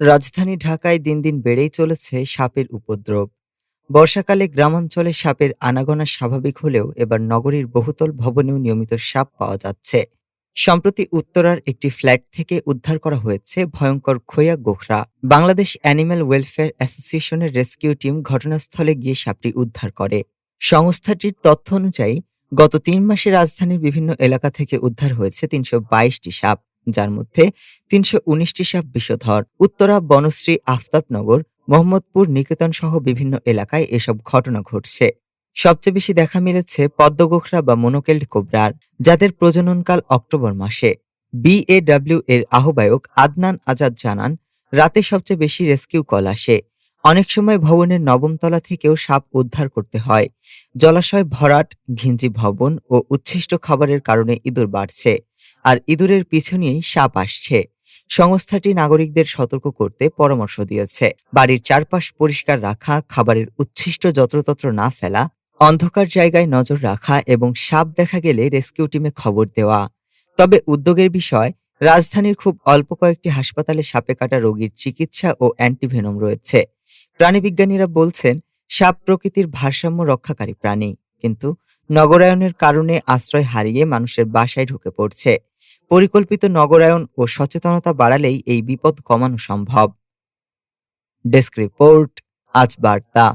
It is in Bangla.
রাজধানী ঢাকায় দিন দিন বেড়েই চলেছে সাপের উপদ্রব। বর্ষাকালে গ্রামাঞ্চলে সাপের আনাগোনা স্বাভাবিক হলেও এবার নগরীর বহুতল ভবনেও নিয়মিত সাপ পাওয়া যাচ্ছে। সম্প্রতি উত্তরার একটি ফ্ল্যাট থেকে উদ্ধার করা হয়েছে ভয়ঙ্কর খোয়া গোখরা। বাংলাদেশ অ্যানিম্যাল ওয়েলফেয়ার অ্যাসোসিয়েশনের রেস্কিউ টিম ঘটনাস্থলে গিয়ে সাপটি উদ্ধার করে। সংস্থাটির তথ্য অনুযায়ী, গত তিন মাসে রাজধানীর বিভিন্ন এলাকা থেকে উদ্ধার হয়েছে তিনশো বাইশটি সাপ। যার মধ্যে তিনশো উনিশটি সাপ বিষধর উত্তরা, বনশ্রী, আফতাবনগর, মোহাম্মদপুর, নিকেতন সহ বিভিন্ন এলাকায় এসব ঘটনা ঘটছে। সবচেয়ে বেশি দেখা মিলেছে পদ্মগোখরা বা মোনোকেল্ড কোবরার, যাদের প্রজননকাল অক্টোবর মাসে। বিএডব্লিউ এর আহ্বায়ক আদনান আজাদ জানান, রাতে সবচেয়ে বেশি রেস্কিউ কল আসে। অনেক সময় ভবনের নবম তলা থেকেও সাপ উদ্ধার করতে হয়। জলাশয় ভরাট, ঘিঞ্জি ভবন ও উচ্ছিষ্ট খাবারের কারণে ইঁদুর বাড়ছে। আর ইঁদুরের পিছু নিয়েই সাপ আসছে। সংস্থাটি নাগরিকদের সতর্ক করতে পরামর্শ দিয়েছে। বাড়ির চারপাশ পরিষ্কার রাখা, খাবারের উচ্ছিষ্ট যত্রতত্র না ফেলা, অন্ধকার জায়গায় নজর রাখা এবং সাপ দেখা গেলে রেস্কিউ টিমে খবর দেওয়া। তবে উদ্যোগের বিষয়, রাজধানীর খুব অল্প কয়েকটি হাসপাতালে সাপে কাটা রোগীর চিকিৎসা ও অ্যান্টিভেনম রয়েছে। প্রাণীবিজ্ঞানীরা বলছেন, সাপ প্রকৃতির ভারসাম্য রক্ষাকারী প্রাণী। কিন্তু নগরায়নের কারণে আশ্রয় হারিয়ে মানুষের বাসায় ঢুকে পড়ছে। পরিকল্পিত নগরায়ন ও সচেতনতা বাড়ালেই এই বিপদ কমানো সম্ভব। ডেস্ক রিপোর্ট আজ বার্তা।